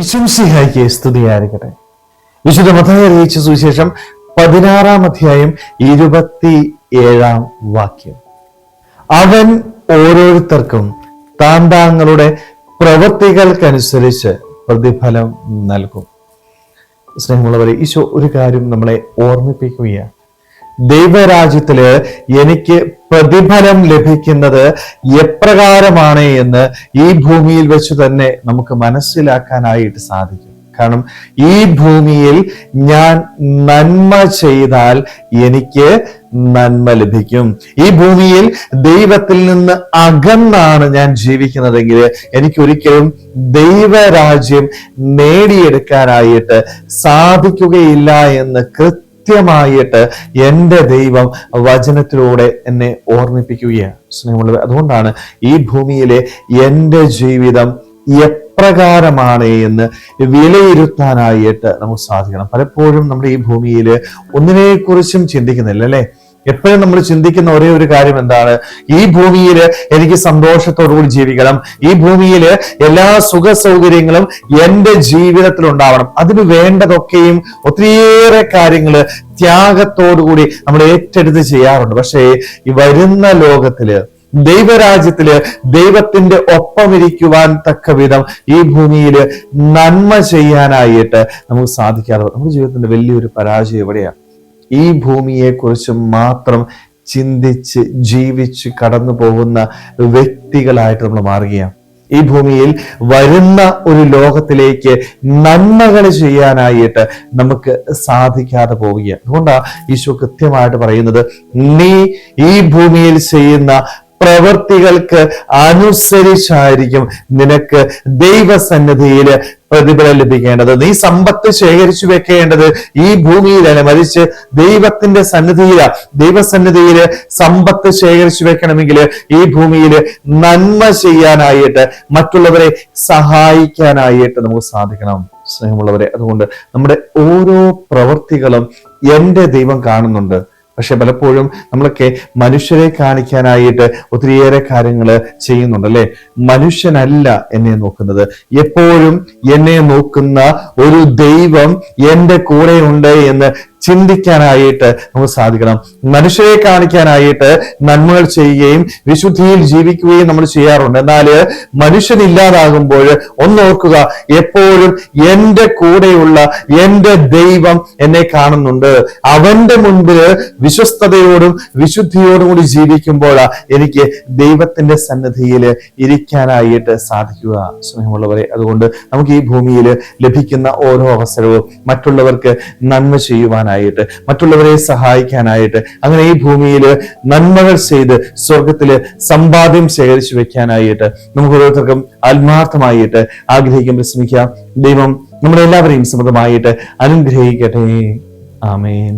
വിശംസിഹായിക്ക് സ്തുതിയായിരിക്കട്ടെ വിശുദ്ധ മതായി അറിയിച്ച സുവിശേഷം പതിനാറാം അധ്യായം ഇരുപത്തി ഏഴാം വാക്യം. അവൻ ഓരോരുത്തർക്കും താൻ താങ്കളുടെ പ്രവൃത്തികൾക്കനുസരിച്ച് പ്രതിഫലം നൽകും. സ്നേഹമുള്ളവരെ ഈശോ ഒരു കാര്യം നമ്മളെ ഓർമ്മിപ്പിക്കുകയാണ്. ദൈവരാജ്യത്തിൽ എനിക്ക് പ്രതിഫലം ലഭിക്കുന്നത് എപ്രകാരമാണ് എന്ന് ഈ ഭൂമിയിൽ വെച്ച് തന്നെ നമുക്ക് മനസ്സിലാക്കാനായിട്ട് സാധിക്കും. കാരണം ഈ ഭൂമിയിൽ ഞാൻ നന്മ ചെയ്താൽ എനിക്ക് നന്മ ലഭിക്കും. ഈ ഭൂമിയിൽ ദൈവത്തിൽ നിന്ന് അകന്നാണ് ഞാൻ ജീവിക്കുന്നതെങ്കിൽ എനിക്കൊരിക്കലും ദൈവരാജ്യം നേടിയെടുക്കാനായിട്ട് സാധിക്കുകയില്ല എന്ന് കൃത്യമായിട്ട് എന്റെ ദൈവം വചനത്തിലൂടെ എന്നെ ഓർമ്മിപ്പിക്കുകയാണ്. സ്നേഹമുള്ളത് അതുകൊണ്ടാണ് ഈ ഭൂമിയിലെ എന്റെ ജീവിതം എപ്രകാരമാണ് എന്ന് വിലയിരുത്താനായിട്ട് നമുക്ക് സാധിക്കണം. പലപ്പോഴും നമ്മുടെ ഈ ഭൂമിയിൽ ഒന്നിനെക്കുറിച്ചും ചിന്തിക്കുന്നില്ല അല്ലെ? എപ്പോഴും നമ്മൾ ചിന്തിക്കുന്ന ഒരേ ഒരു കാര്യം എന്താണ്? ഈ ഭൂമിയിൽ എനിക്ക് സന്തോഷത്തോടുകൂടി ജീവിക്കണം. ഈ ഭൂമിയിൽ എല്ലാ സുഖ സൗകര്യങ്ങളും എന്റെ ജീവിതത്തിൽ ഉണ്ടാവണം. അതിന് വേണ്ടതൊക്കെയും ഒത്തിരിയേറെ കാര്യങ്ങൾ ത്യാഗത്തോടുകൂടി നമ്മൾ ഏറ്റെടുത്ത് ചെയ്യാറുണ്ട്. പക്ഷേ ഈ വരുന്ന ലോകത്തിൽ ദൈവരാജ്യത്തിൽ ദൈവത്തിന്റെ ഒപ്പം ഇരിക്കുവാൻ തക്ക വിധം ഈ ഭൂമിയിൽ നന്മ ചെയ്യാനായിട്ട് നമുക്ക് സാധിക്കാറുള്ളത് നമ്മുടെ ജീവിതത്തിന്റെ വലിയൊരു പരാജയം എവിടെയാണ്? ഈ ഭൂമിയെക്കുറിച്ച് മാത്രം ചിന്തിച്ച് ജീവിച്ച് കടന്നു പോകുന്ന വ്യക്തികളായിട്ട് നമ്മൾ മാറുകയാണ്. ഈ ഭൂമിയിൽ വരുന്ന ഒരു ലോകത്തിലേക്ക് നന്മകൾ ചെയ്യാനായിട്ട് നമുക്ക് സാധിക്കാതെ പോവുകയാണ്. അതുകൊണ്ടാണ് ഈശോ കൃത്യമായിട്ട് പറയുന്നത് നീ ഈ ഭൂമിയിൽ ചെയ്യുന്ന പ്രവൃത്തികൾക്ക് അനുസരിച്ചായിരിക്കും നിനക്ക് ദൈവസന്നിധിയിൽ പ്രതിഫലം ലഭിക്കേണ്ടത് നീ സമ്പത്ത് ശേഖരിച്ചു വെക്കേണ്ടത് ഈ ഭൂമിയിലല്ല മരിച്ച് ദൈവത്തിന്റെ സന്നിധിയില. ദൈവസന്നിധിയിൽ സമ്പത്ത് ശേഖരിച്ചു വെക്കണമെങ്കിൽ ഈ ഭൂമിയിൽ നന്മ ചെയ്യാനായിട്ട് മറ്റുള്ളവരെ സഹായിക്കാനായിട്ട് നമുക്ക് സാധിക്കണം. സ്നേഹമുള്ളവരെ അതുകൊണ്ട് നമ്മുടെ ഓരോ പ്രവൃത്തികളും എന്റെ ദൈവം കാണുന്നുണ്ട്. പക്ഷെ പലപ്പോഴും നമ്മളൊക്കെ മനുഷ്യരെ കാണിക്കാനായിട്ട് ഒത്തിരിയേറെ കാര്യങ്ങൾ ചെയ്യുന്നുണ്ട് അല്ലെ? മനുഷ്യനല്ല എന്നെ നോക്കുന്നത്. എപ്പോഴും എന്നെ നോക്കുന്ന ഒരു ദൈവം എന്റെ ഉണ്ട് എന്ന് ചിന്തിക്കാനായിട്ട് നമുക്ക് സാധിക്കണം. മനുഷ്യരെ കാണിക്കാനായിട്ട് നന്മകൾ ചെയ്യുകയും വിശുദ്ധിയിൽ ജീവിക്കുകയും നമ്മൾ ചെയ്യാറുണ്ട്. എന്നാൽ മനുഷ്യനില്ലാതാകുമ്പോൾ ഒന്നോർക്കുക എപ്പോഴും എന്റെ കൂടെയുള്ള എന്റെ ദൈവം എന്നെ കാണുന്നുണ്ട്. അവന്റെ മുൻപിൽ വിശ്വസ്തയോടും വിശുദ്ധിയോടും കൂടി ജീവിക്കുമ്പോൾ എനിക്ക് ദൈവത്തിന്റെ സന്നദ്ധിയിൽ ഇരിക്കാനായിട്ട് സാധിക്കുക. സ്നേഹമുള്ളവരെ അതുകൊണ്ട് നമുക്ക് ഈ ഭൂമിയിൽ ലഭിക്കുന്ന ഓരോ അവസരവും മറ്റുള്ളവർക്ക് നന്മ ചെയ്യുവാനായിട്ട് മറ്റുള്ളവരെ സഹായിക്കാനായിട്ട് അങ്ങനെ ഈ ഭൂമിയിൽ നന്മകൾ ചെയ്ത് സ്വർഗത്തിൽ സമ്പാദ്യം ശേഖരിച്ചു വെക്കാനായിട്ട് നമുക്ക് ഓരോരുത്തർക്കും ആത്മാർത്ഥമായിട്ട് ആഗ്രഹിക്കാൻ ശ്രമിക്കാം ദൈവം നമ്മളെല്ലാവരെയും സമൃദ്ധമായിട്ട് അനുഗ്രഹിക്കട്ടെ. ആമേൻ.